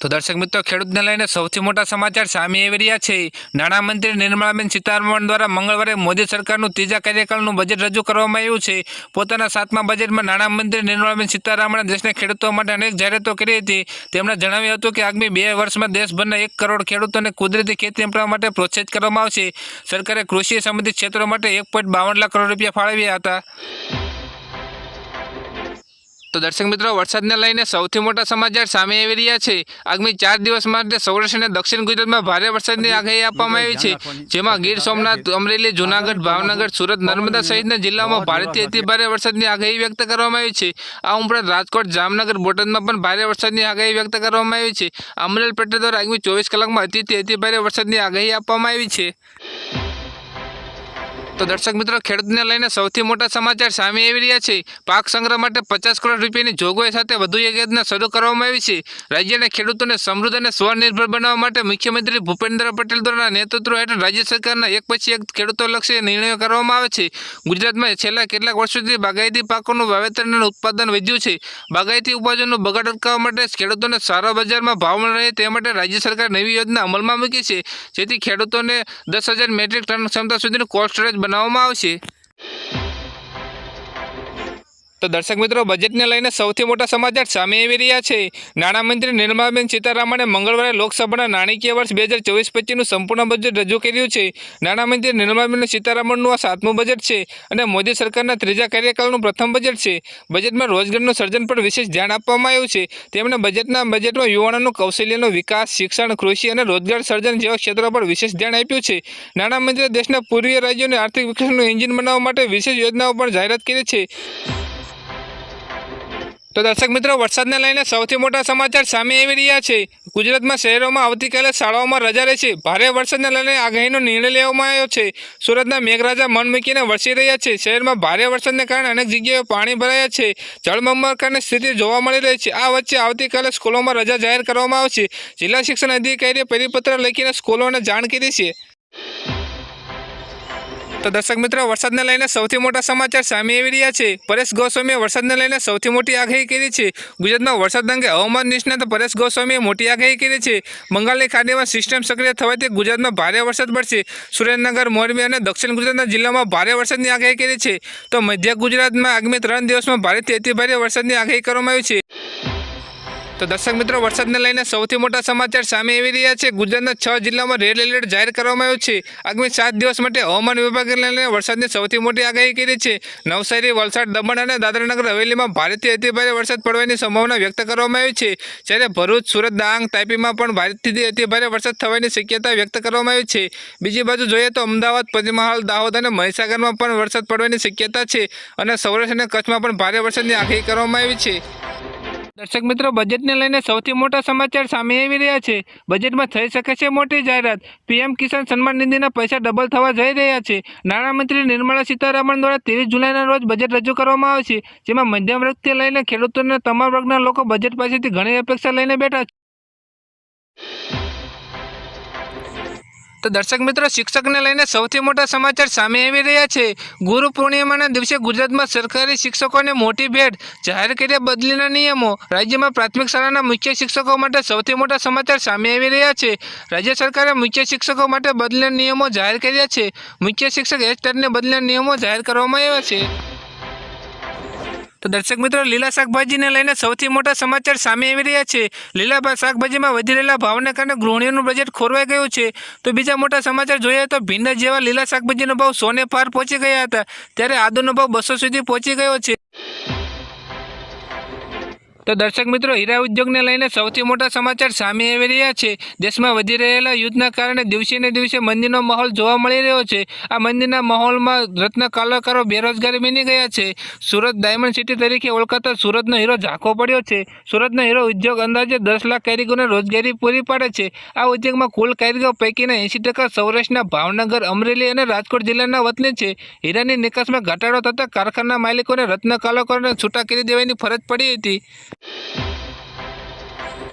તો દર્શક મિત્રો, ખેડૂતને લઈને સૌથી મોટા સમાચાર સામે આવી રહ્યા છે. નાણામંત્રી નિર્મળાબેન સીતારમણ દ્વારા મંગળવારે મોદી સરકારનું ત્રીજા કાર્યકાળનું બજેટ રજૂ કરવામાં આવ્યું છે. પોતાના સાતમા બજેટમાં નાણામંત્રી નિર્મળાબેન સીતારામણે દેશના ખેડૂતો માટે અનેક જાહેરાતો કરી હતી. તેમણે જણાવ્યું હતું કે, આગામી બે વર્ષમાં દેશભરના એક કરોડ ખેડૂતોને કુદરતી ખેતી અપનાવવા માટે પ્રોત્સાહિત કરવામાં આવશે. સરકારે કૃષિ સંબંધિત ક્ષેત્રો માટે એક લાખ કરોડ રૂપિયા ફાળવ્યા હતા. તો દર્શક મિત્રો, વરસાદને લઈને સૌથી મોટા સમાચાર સામે આવી રહ્યા છે. આગામી ચાર દિવસ માટે સૌરાષ્ટ્ર અને દક્ષિણ ગુજરાતમાં ભારે વરસાદની આગાહી આપવામાં આવી છે. જેમાં ગીર સોમનાથ, અમરેલી, જૂનાગઢ, ભાવનગર, સુરત, નર્મદા સહિતના જિલ્લાઓમાં ભારેથી અતિ ભારે વરસાદની આગાહી વ્યક્ત કરવામાં આવી છે. આ ઉપરાંત રાજકોટ, જામનગર, બોટાદમાં પણ ભારે વરસાદની આગાહી વ્યક્ત કરવામાં આવી છે. અમરેલ પટેલ દ્વારા આગામી ચોવીસ કલાકમાં અતિથી અતિ ભારે વરસાદની આગાહી આપવામાં આવી છે. તો દર્શક મિત્રો, ખેડૂતને લઈને સૌથી મોટા સમાચાર સામે આવી રહ્યા છે. પાક સંગ્રહ માટે પચાસ કરોડ રૂપિયાની જોગવાઈ સાથે વધુ એક યોજના શરૂ કરવામાં આવી છે. રાજ્યના ખેડૂતોને સમૃદ્ધ અને સ્વનિર્ભર બનાવવા માટે મુખ્યમંત્રી ભૂપેન્દ્ર પટેલ દ્વારા નેતૃત્વ હેઠળ રાજ્ય સરકારના એક પછી એક ખેડૂતોલક્ષી નિર્ણયો કરવામાં આવે છે. ગુજરાતમાં છેલ્લા કેટલાક વર્ષોથી બાગાયતી પાકોનું વાવેતર અને ઉત્પાદન વધ્યું છે. બાગાયતી ઉપજોનું બગાડ અટકાવવા માટે ખેડૂતોને સારા બજારમાં ભાવ મળે તે માટે રાજ્ય સરકાર નવી યોજના અમલમાં મૂકી છે. જેથી ખેડૂતોને દસ મેટ્રિક ટન ક્ષમતા સુધીનું કોલ્ડ સ્ટોરેજ બનાવવામાં આવશે તો દર્શક મિત્રો, બજેટને લઈને સૌથી મોટા સમાચાર સામે આવી રહ્યા છે. નાણામંત્રી નિર્મલાબેન સીતારામણે મંગળવારે લોકસભાના નાણાકીય વર્ષ બે હજાર ચોવીસ પચીસનું સંપૂર્ણ બજેટ રજૂ કર્યું છે. નાણામંત્રી નિર્મલાબેન સીતારામનનું આ સાતમું બજેટ છે અને મોદી સરકારના ત્રીજા કાર્યકાળનું પ્રથમ બજેટ છે. બજેટમાં રોજગારનું સર્જન પર વિશેષ ધ્યાન આપવામાં આવ્યું છે. તેમણે બજેટના બજેટમાં યુવાનોનું કૌશલ્યનો વિકાસ, શિક્ષણ, કૃષિ અને રોજગાર સર્જન જેવા ક્ષેત્રો પર વિશેષ ધ્યાન આપ્યું છે. નાણામંત્રીએ દેશના પૂર્વીય રાજ્યોને આર્થિક વિકાસનું એન્જિન બનાવવા માટે વિશેષ યોજનાઓ પણ જાહેરાત કરી છે. તો દર્શક મિત્રો, વરસાદને લઈને સૌથી મોટા સમાચાર સામે આવી રહ્યા છે. ગુજરાતમાં શહેરોમાં આવતીકાલે શાળાઓમાં રજા રહેશે. ભારે વરસાદને લઈને આગાહીનો નિર્ણય લેવામાં આવ્યો છે. સુરતના મેઘરાજા મન મૂકીને વરસી રહ્યા છે. શહેરમાં ભારે વરસાદને કારણે અનેક જગ્યાએ પાણી ભરાયા છે. જળબંબાકારની સ્થિતિ જોવા મળી રહી છે. આ વચ્ચે આવતીકાલે સ્કૂલોમાં રજા જાહેર કરવામાં આવશે. જિલ્લા શિક્ષણ અધિકારીએ પરિપત્ર લખીને સ્કૂલોને જાણ કરી છે. તો દર્શક મિત્રો, વરસાદને લઈને સૌથી મોટા સમાચાર સામે આવી રહ્યા છે. પરેશ ગોસ્વામીએ વરસાદને લઈને સૌથી મોટી આગાહી કરી છે. ગુજરાતમાં વરસાદ અંગે હવામાન નિષ્ણાત પરેશ ગોસ્વામીએ મોટી આગાહી કરી છે. બંગાળની ખાડીમાં સિસ્ટમ સક્રિય થવાથી ગુજરાતમાં ભારે વરસાદ પડશે. સુરેન્દ્રનગર, મોરબી અને દક્ષિણ ગુજરાતના જિલ્લામાં ભારે વરસાદની આગાહી કરી છે. તો મધ્ય ગુજરાતમાં આગામી ત્રણ દિવસમાં ભારેથી અતિભારે વરસાદની આગાહી કરવામાં આવી છે. તો દર્શક મિત્રો, વરસાદને લઈને સૌથી મોટા સમાચાર સામે આવી રહ્યા છે. ગુજરાતના છ જિલ્લામાં રેડ એલર્ટ જાહેર કરવામાં આવ્યું છે. આગામી સાત દિવસ માટે હવામાન વિભાગે લઈને વરસાદની સૌથી મોટી આગાહી કરી છે. નવસારી, વલસાડ, દમણ અને દાદરાનગર હવેલીમાં ભારેથી અતિભારે વરસાદ પડવાની સંભાવના વ્યક્ત કરવામાં આવી છે. જ્યારે ભરૂચ, સુરત, ડાંગ, તાપીમાં પણ ભારેથી અતિભારે વરસાદ થવાની શક્યતા વ્યક્ત કરવામાં આવી છે. બીજી બાજુ જોઈએ તો અમદાવાદ, પંચમહાલ, દાહોદ અને મહીસાગરમાં પણ વરસાદ પડવાની શક્યતા છે અને સૌરાષ્ટ્ર અને કચ્છમાં પણ ભારે વરસાદની આગાહી કરવામાં આવી છે. દર્શક મિત્રો, બજેટને લઈને સૌથી મોટા સમાચાર સામે આવી રહ્યા છે. બજેટમાં થઈ શકે છે મોટી જાહેરાત. પીએમ કિસાન સન્માન નિધિના પૈસા ડબલ થવા જઈ રહ્યા છે. નાણામંત્રી નિર્મલા સીતારામન દ્વારા ત્રેવીસ જુલાઈના રોજ બજેટ રજૂ કરવામાં આવશે, જેમાં મધ્યમ વર્ગથી લઈને ખેડૂતોના તમામ વર્ગના લોકો બજેટ પાસેથી ઘણી અપેક્ષા લઈને બેઠા છે. તો દર્શક મિત્રો, શિક્ષકને લઈને સૌથી મોટા સમાચાર સામે આવી રહ્યા છે. ગુરુ પૂર્ણિમાના દિવસે ગુજરાતમાં સરકારી શિક્ષકોને મોટી ભેટ જાહેર કર્યા બદલીના નિયમો. રાજ્યમાં પ્રાથમિક શાળાના મુખ્ય શિક્ષકો માટે સૌથી મોટા સમાચાર સામે આવી રહ્યા છે. રાજ્ય સરકારે મુખ્ય શિક્ષકો માટે બદલીના નિયમો જાહેર કર્યા છે. મુખ્ય શિક્ષક એચટેટને બદલીના નિયમો જાહેર કરવામાં આવ્યા છે. તો દર્શક મિત્રો, લીલા શાકભાજીને લઈને સૌથી મોટા સમાચાર સામે આવી રહ્યા છે. લીલા શાકભાજીમાં વધી રહેલા ભાવને કારણે ગૃહિણીઓનું બજેટ ખોરવાઈ ગયું છે. તો બીજા મોટા સમાચાર જોઈએ તો ભીંડા જેવા લીલા શાકભાજીનો ભાવ સોને પાર પહોંચી ગયા હતા. ત્યારે આદુનો ભાવ બસો સુધી પહોંચી ગયો છે. તો દર્શક મિત્રો, હીરા ઉદ્યોગને લઈને સૌથી મોટા સમાચાર સામે આવી રહ્યા છે. દેશમાં વધી રહેલા યુદ્ધના કારણે દિવસે ને દિવસે મંદીનો માહોલ જોવા મળી રહ્યો છે. આ મંદીના માહોલમાં રત્ન કલાકારો બેરોજગારી બની ગયા છે. સુરત ડાયમંડ સિટી તરીકે ઓળખાતા સુરતનો હીરો ઝાંખો પડ્યો છે. સુરતનો હીરો ઉદ્યોગ અંદાજે દસ લાખ કારીગરોને રોજગારી પૂરી પાડે છે. આ ઉદ્યોગમાં કુલ કારીગરો પૈકીના એંસી ટકા સૌરાષ્ટ્રના ભાવનગર, અમરેલી અને રાજકોટ જિલ્લાના વતની છે. હીરાની નિકાસમાં ઘટાડો થતાં કારખાના માલિકોને રત્ન કલાકારોને છૂટા કરી દેવાની ફરજ પડી હતી. Thank you.